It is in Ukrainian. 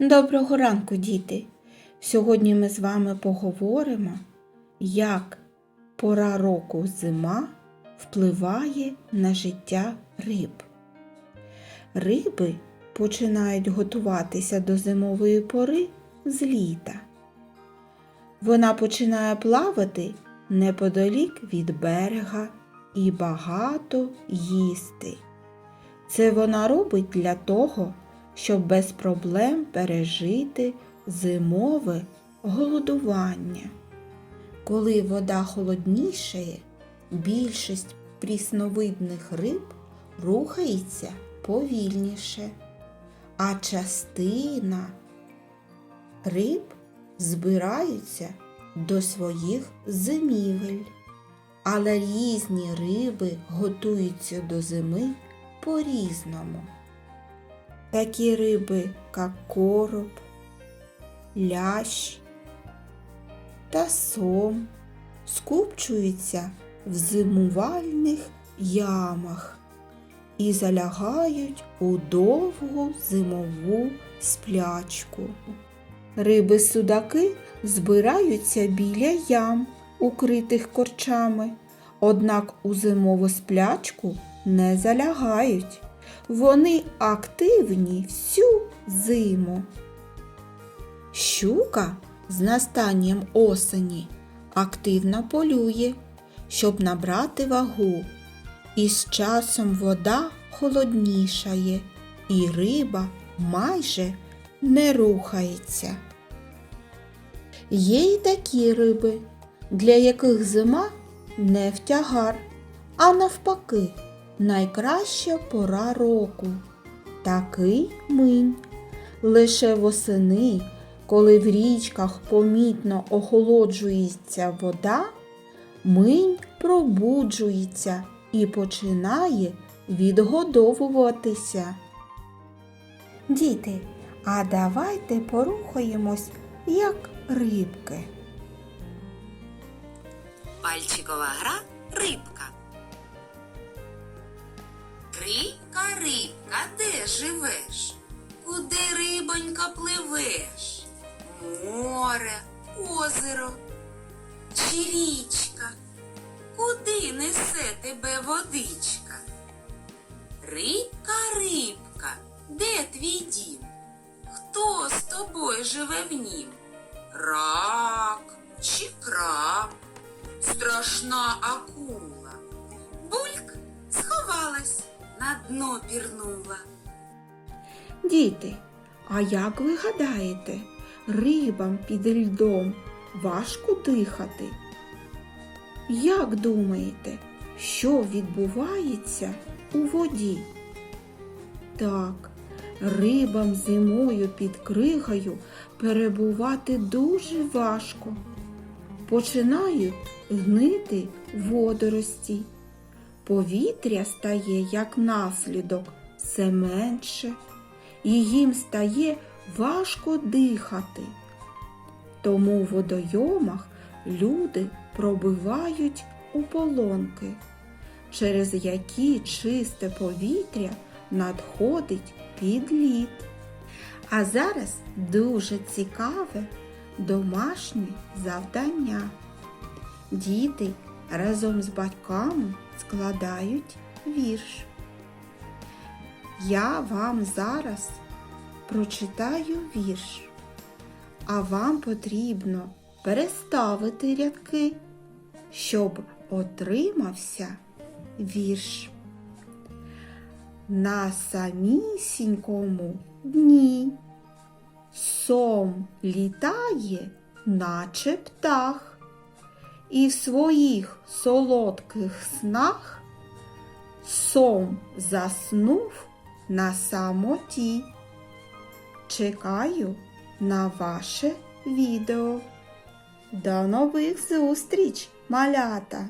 Доброго ранку, діти! Сьогодні ми з вами поговоримо, як пора року зима впливає на життя риб. Риби починають готуватися до зимової пори з літа. Вона починає плавати неподалік від берега і багато їсти. Це вона робить для того, щоб без проблем пережити зимове голодування. Коли вода холоднішає, більшість прісновидних риб рухається повільніше, а частина риб збираються до своїх зимівель. Але різні риби готуються до зими по-різному. Такі риби, як короб, лящ та сом, скупчуються в зимувальних ямах і залягають у довгу зимову сплячку. Риби-судаки збираються біля ям, укритих корчами, однак у зимову сплячку не залягають. Вони активні всю зиму. Щука з настанням осені активно полює, щоб набрати вагу. І з часом вода холоднішає, і риба майже не рухається. Є й такі риби, для яких зима не втягар, а навпаки найкраща пора року. Такий минь. Лише восени, коли в річках помітно охолоджується вода, минь пробуджується і починає відгодовуватися. Діти, а давайте порухаємось, як рибки. Пальчикова гра рибка. Рибка, рибка, де живеш? Куди рибонька пливеш? Море, озеро чи річка? Куди несе тебе водичка? Рибка, рибка, де твій дім? Хто з тобою живе в нім? Рак чи краб? Страшна акула. Дно пірнула. Діти, а як ви гадаєте, рибам під льдом важко дихати? Як думаєте, що відбувається у воді? Так, рибам зимою під кригою перебувати дуже важко. Починають гнити водорості. Повітря стає як наслідок все менше, і їм стає важко дихати. Тому в водойомах люди пробивають ополонки, через які чисте повітря надходить під лід. А зараз дуже цікаве домашнє завдання. Діти разом з батьками складають вірш. Я вам зараз прочитаю вірш, а вам потрібно переставити рядки, щоб отримався вірш. На самісінькому дні сом літає, наче птах, і в своїх солодких снах сом заснув на самоті. Чекаю на ваше відео. До нових зустріч, малята!